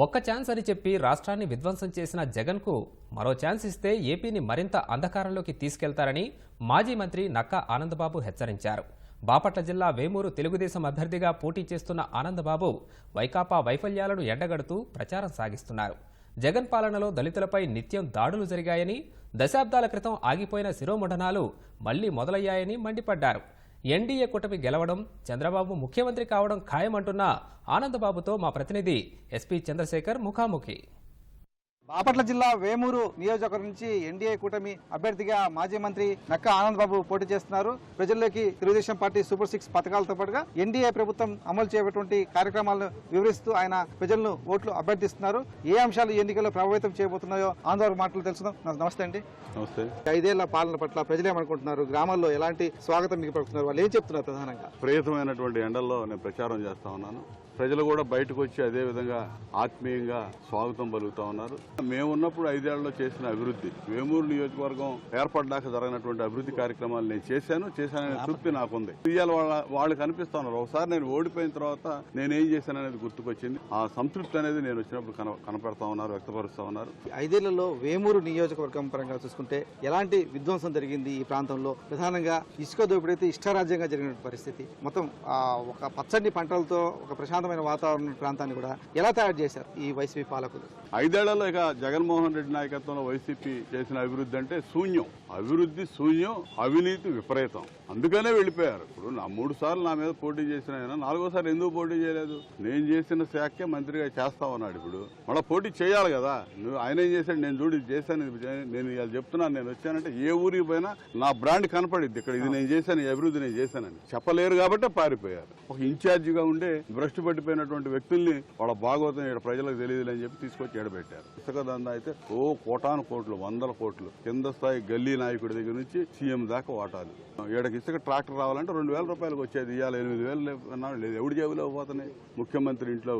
ఒక్క ఛాన్స్ అని చెప్పి రాష్ట్రాన్ని విధ్వంసం చేసిన జగన్కు మరో ఛాన్స్ ఇస్తే ఏపీని మరింత అంధకారంలోకి తీసుకెళ్తారని మాజీ మంత్రి నక్కా ఆనందబాబు హెచ్చరించారు. బాపట్ల జిల్లా వేమూరు తెలుగుదేశం అభ్యర్థిగా పోటీ చేస్తున్న ఆనందబాబు వైకాపా వైఫల్యాలను ఎండగడుతూ ప్రచారం సాగిస్తున్నారు. జగన్ పాలనలో దళితులపై నిత్యం దాడులు జరిగాయని దశాబ్దాల క్రితం ఆగిపోయిన శిరోముఠనాలు మళ్ళీ మొదలయ్యాయని మండిపడ్డారు. ఎన్డీఏ కూటమి గెలవడం చంద్రబాబు ముఖ్యమంత్రి కావడం ఖాయమంటున్న ఆనందబాబుతో మా ప్రతినిధి ఎస్పీ చంద్రశేఖర్ ముఖాముఖి. బాపట్ల జిల్లా వేమూరు నియోజకవర్గం నుంచి ఎన్డీఏ కూటమి అభ్యర్థిగా మాజీ మంత్రి నక్క ఆనంద్ బాబు పోటీ చేస్తున్నారు. ప్రజల్లోకి తెలుగుదేశం పార్టీ సూపర్ సిక్స్ పథకాలతో పాటుగా ఎన్డీఏ ప్రభుత్వం అమలు చేయబటువంటి కార్యక్రమాలను వివరిస్తూ ఆయన ప్రజలను ఓట్లు అభ్యర్థిస్తున్నారు. ఏ అంశాలు ఎన్నికల్లో ప్రభావితం చేయబోతున్నాయో ఆందోళన మాటలు తెలుసుదాం నా- నమస్తే అండి. నమస్తే. ఐదేళ్ళ పాలన పట్ల ప్రజలు ఏమనుకుంటున్నారు గ్రామాల్లో ఎలాంటి స్వాగతం మీకు పలుకుతున్నారు వాళ్ళు ఏం చెప్తున్నారు ప్రధానంగా? ప్రియతమైనటువంటి ఎండల్లో నేను ప్రచారం చేస్తా ఉన్నాను. ప్రజలు కూడా బయటకు వచ్చి అదే విధంగా ఆత్మీయంగా స్వాగతం పలుకుతా ఉన్నారు. మేము ఉన్నప్పుడు ఐదేళ్ళలో చేసిన అభివృద్ధి వేమూరు నియోజకవర్గం ఏర్పడ్డాక జరిగినటువంటి అభివృద్ధి కార్యక్రమాలు నేను చేశాను చేశాననే తృప్తి నాకుంది. ఇవాళ వాళ్ళ వాళ్ళు కనిపిస్తా ఉన్నారు. ఒకసారి నేను ఓడిపోయిన తర్వాత నేనేం చేశాననేది గుర్తుకొచ్చింది. ఆ సంతృప్తి అనేది నేను వచ్చినప్పుడు కన కనపడతా ఉన్నారు వ్యక్తపరుస్తా ఉన్నారు. ఐదేళ్ళలో వేమూరు నియోజకవర్గం పరంగా చూసుకుంటే ఎలాంటి విధ్వంసం జరిగింది ఈ ప్రాంతంలో? ప్రధానంగా ఇసుక దోపిడీ ఇష్టారాజ్యంగా జరిగిన పరిస్థితి. మొత్తం ఒక పచ్చని పంటలతో ఒక ప్రశాంతమైన వాతావరణ ప్రాంతాన్ని కూడా ఎలా తయారు చేశారు ఈ వైసీపీ పాలకులు? ఐదేళ్ళలో ఇక జగన్మోహన్ రెడ్డి నాయకత్వంలో వైసీపీ చేసిన అభివృద్ధి అంటే శూన్యం. అభివృద్ధి శూన్యం అవినీతి విపరీతం. అందుకనే వెళ్ళిపోయారు. ఇప్పుడు నా మూడు సార్లు నా మీద పోటీ చేసిన ఆయన నాలుగోసారి ఎందుకు పోటీ చేయలేదు? నేను చేసిన శాఖే మంత్రిగా చేస్తా ఉన్నాడు ఇప్పుడు. మళ్ళీ పోటీ చేయాలి కదా. నువ్వు ఆయన ఏం చేశాడు? నేను చూడు చేశాను నేను ఇవాళ చెప్తున్నాను నేను వచ్చానంటే ఏ ఊరికి పోయినా నా బ్రాండ్ కనపడిద్ది. ఇక్కడ ఇది నేను చేశాను ఈ అభివృద్ధి నేను చేశానని. చెప్పలేరు కాబట్టి పారిపోయారు. ఒక ఇన్ఛార్జిగా ఉండే భ్రష్టు పట్టిపోయినటువంటి వ్యక్తుల్ని వాళ్ళ భాగవతం ఇక్కడ ప్రజలకు తెలియదు అని చెప్పి తీసుకొచ్చి ఎడబెట్టారు ఇసుక దందా అయితే ఓ కోటాను కోట్లు వందల కోట్లు కింద స్థాయి గల్లీ నాయకుడి దగ్గర నుంచి సీఎం దాకా వాటాలు. ఈడకి ఇసుక ట్రాక్టర్ రావాలంటే రెండు వేల రూపాయలకు వచ్చేది ఇవాళ ఎనిమిది వేలు అన్నాడు లేదు ఎవడి జేబులో పోతున్నాయి? ముఖ్యమంత్రి ఇంట్లో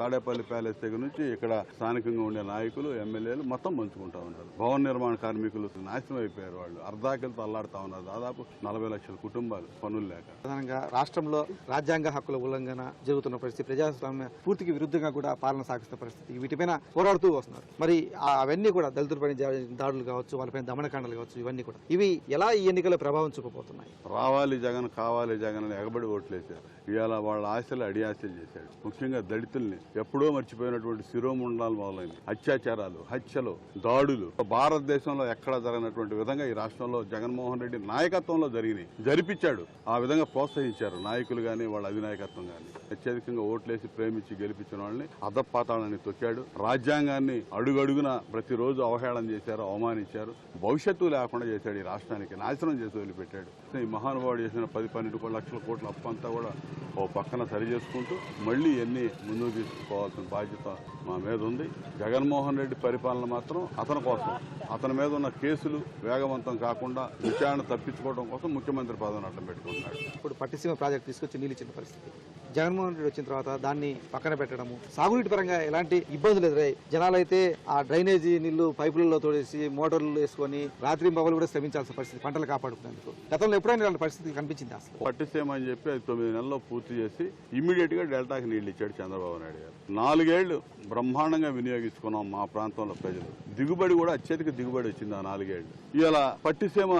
తాడేపల్లి ప్యాలెస్ దగ్గర నుంచి ఇక్కడ స్థానికంగా ఉండే నాయకులు ఎమ్మెల్యేలు మొత్తం పంచుకుంటా ఉన్నారు. భవన నిర్మాణ కార్మికులు నాశనం అయిపోయారు వాళ్ళు. అర్ధాకలు అల్లాడుతా ఉన్నారు. దాదాపు నలభై లక్షల కుటుంబాలు పనులు లేక. ప్రధానంగా రాష్ట్రంలో రాజ్యాంగ హక్కుల ఉల్లంఘన జరుగుతున్న పరిస్థితి ప్రజాస్వామ్య పూర్తికి విరుద్ధంగా కూడా పాలన సాగిస్తున్న పరిస్థితి. వీటిపైన పోరాడుతూ వస్తున్నారు. మరి అవన్నీ కూడా దళితులపైన దాడులు కావచ్చు వాళ్ళపైన దమనకాండలు కావచ్చు ఇవన్నీ కూడా. ఇవి ఎలా ఈ ఎన్నికల ప్రభావం చూపబోతున్నాయి? రావాలి జగన్ కావాలి జగన్ అని ఎగబడి ఓట్లేశారు. ఇవాళ వాళ్ళ ఆశలు అడి ఆశలు చేశాడు ముఖ్యంగా దళితుల్ని ఎప్పుడో మర్చిపోయినటువంటి శిరోముండాలు మొదలైంది అత్యాచారాలు హత్యలు దాడులు. భారతదేశంలో ఎక్కడా జరిగినటువంటి విధంగా ఈ రాష్ట్రంలో జగన్మోహన్ రెడ్డి నాయకత్వంలో జరిగినాయి జరిపించాడు ఆ విధంగా ప్రోత్సహించారు నాయకులు గాని వాళ్ళ అధినాయకత్వం గాని. అత్యధికంగా ఓట్లేసి ప్రేమించి గెలిపించిన వాళ్ళని అధపాతాళాన్ని తొక్కాడు. రాజ్యాంగాన్ని అడుగడుగున ప్రతిరోజు అవహేళన చేశారు అవమానించారు. భవిష్యత్తు లేకుండా చేశాడు ఈ రాష్ట్రానికి నాశనం చేసి వదిలిపెట్టాడు. ఈ మహానుభావుడు చేసిన పది పన్నెండు లక్షల కోట్ల అప్పు అంతా కూడా ఓ పక్కన సరి చేసుకుంటూ మళ్ళీ ఎన్ని ముందుకు తీసుకుపోవాల్సిన బాధ్యత మా మీద ఉంది. జగన్మోహన్ రెడ్డి పరిపాలన మాత్రం అతని కోసం. అతని మీద ఉన్న కేసులు వేగవంతం కాకుండా విచారణ తప్పించుకోవడం కోసం ముఖ్యమంత్రి పదవిని అడ్డం పెట్టుకుంటున్నాడు. ఇప్పుడు పట్టిసీమ ప్రాజెక్ట్ తీసుకొచ్చి నీళ్ళు ఇచ్చిన పరిస్థితి. జగన్మోహన్ రెడ్డి వచ్చిన తర్వాత దాన్ని పక్కన పెట్టడము. సాగునీటి పరంగా ఎలాంటి ఇబ్బందులు ఎదురయ్యాయి? జనాలైతే ఆ డ్రైనేజీ నీళ్ళు పైపులలో తోడేసి మోటార్లు వేసుకొని రాత్రి పగలు కూడా శ్రమించాల్సిన పరిస్థితి పంటలు కాపాడుకునేందుకు. గతంలో ఎప్పుడైనా ఇలాంటి పరిస్థితి కనిపించింది? అసలు పట్టిసేమని చెప్పి అది తొమ్మిది నెలల్లో పూర్తి చేసి ఇమీడియట్గా డెల్టాకి నీళ్ళు ఇచ్చాడు చంద్రబాబు నాయుడు గారు. నాలుగేళ్ళు బ్రహ్మాండంగా వినియోగించుకున్నాం మా ప్రాంతంలో ప్రజలు. దిగుబడి కూడా అత్యధిక దిగుబడి వచ్చింది ఆ నాలుగేళ్ళు. ఇలా పట్టిసీమ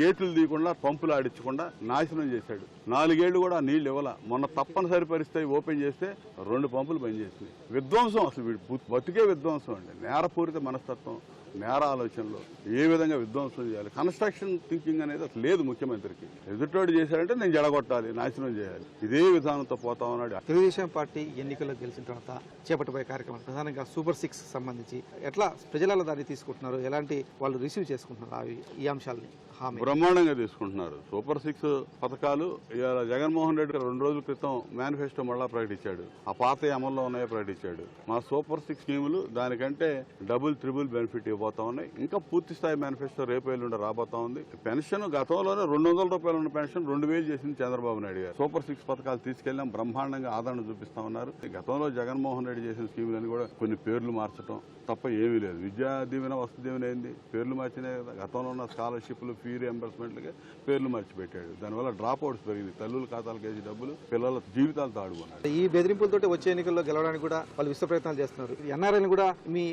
గేట్లు తీయకుండా పంపులు ఆడించకుండా నాశనం చేశాడు. నాలుగేళ్ళు కూడా నీళ్ళు ఇవ్వాల. మొన్న తప్పనిసరి పరిస్థితి ఓపెన్ చేస్తే రెండు పంపులు పనిచేసినాయి విధ్వంసం అసలు వీడు బతికే విధ్వంసం అండి. నేరపూరిత మనస్తత్వం. నేర ఆలోచనలో ఏ విధంగా విధ్వంసం చేయాలి? కన్స్ట్రక్షన్ థింకింగ్ అనేది అసలు లేదు ముఖ్యమంత్రికి. ఎదుటోడు చేశాడంటే నేను జడగొట్టాలి నాశనం చేయాలి. ఇదే విధానంతో పోతా ఉన్నాడు. తెలుగుదేశం పార్టీ ఎన్నికల్లో గెలిచిన తర్వాత చేపట్టబోయే కార్యక్రమాలు ప్రధానంగా సూపర్ సిక్స్ సంబంధించి ఎట్లా ప్రజలలో దాన్ని తీసుకుంటున్నారు? ఎలాంటి వాళ్ళు రిసీవ్ చేసుకుంటున్నారు అవి ఈ అంశాలని? హామీ. బ్రహ్మాండంగా తీసుకుంటున్నారు. సూపర్ సిక్స్ పథకాలు ఇవాళ జగన్మోహన్ రెడ్డి గారు రెండు రోజుల క్రితం మేనిఫెస్టో మళ్ళా ప్రకటించాడు. ఆ పాత అమల్లో ఉన్నాయో ప్రకటించాడు. మా సూపర్ సిక్స్ స్కీములు దానికంటే డబుల్ త్రిబుల్ బెనిఫిట్ ఇవ్వాలి. రాబోతా ఉన్నాయి. ఇంకా పూర్తి స్థాయి మేనిఫెస్టో రేపు ఎల్లుండి రాబోతా ఉంది. పెన్షన్ గతంలోనే రెండు వందల రూపాయలు ఉన్న పెన్షన్ రెండు వేలు చేసింది చంద్రబాబు నాయుడు గారు. సూపర్ సిక్స్ పథకాలు తీసుకెళ్ళాం బ్రహ్మాండంగా ఆదరణ చూపిస్తా ఉన్నారు. గతంలో జగన్మోహన్ రెడ్డి చేసిన స్కీములని కూడా కొన్ని పేర్లు మార్చడం తప్ప ఏమీ లేదు. విద్యా దీవెన వస్తు దీవెన అయింది పేర్లు మార్చినాయి కదా. గతంలో ఉన్న స్కాలర్షిప్లు ఫీ రియంబర్స్మెంట్లకి పేర్లు మార్చిపెట్టాడు. దానివల్ల డ్రాప్ అవుట్స్ పెరిగింది. తల్లుల ఖాతాలకు వేసి డబ్బులు పిల్లల జీవితాలతో ఆడుకున్నాడు ఈ బెదిరింపులతో వచ్చే ఎన్నికల్లో గెలవడానికి కూడా వాళ్ళు విశ్వ ప్రయత్నాలు చేస్తున్నారు. ఎన్ఆర్ఐని కూడా మీ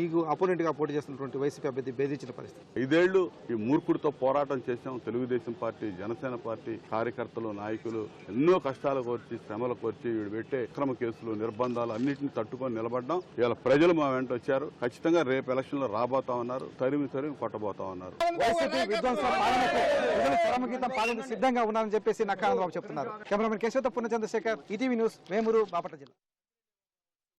మీకు అపోనెంట్గా పోటీ చేస్తున్నటువంటి వైసీపీ అభ్యర్థి బెదిరించిన పరిస్థితి. ఐదేళ్ళు ఈ మూర్ఖుడితో పోరాటం చేశాం. తెలుగుదేశం పార్టీ జనసేన పార్టీ కార్యకర్తలు నాయకులు ఎన్నో కష్టాలు కోర్చి శ్రమలు కోర్చి వీడు పెట్టే అక్రమ కేసులు నిర్బంధాలు అన్నింటిని తట్టుకొని నిలబడ్డాం. ఇవాళ ప్రజలు మా వెంట వచ్చారు. ఖచ్చితంగా రేపు ఎలక్షన్లో రాబోతా ఉన్నారు. తరిమి తరిమి కొట్టబోతా ఉన్నారు. సిద్ధంగా ఉన్నారని చెప్పేసి నక్కా ఆనందబాబు చెప్తున్నారు. కెమెరామెన్ కేశవతో పూర్ణ చంద్రశేఖర్ ఈటీవీ న్యూస్ వేమూరు బాపట్ల జిల్లా.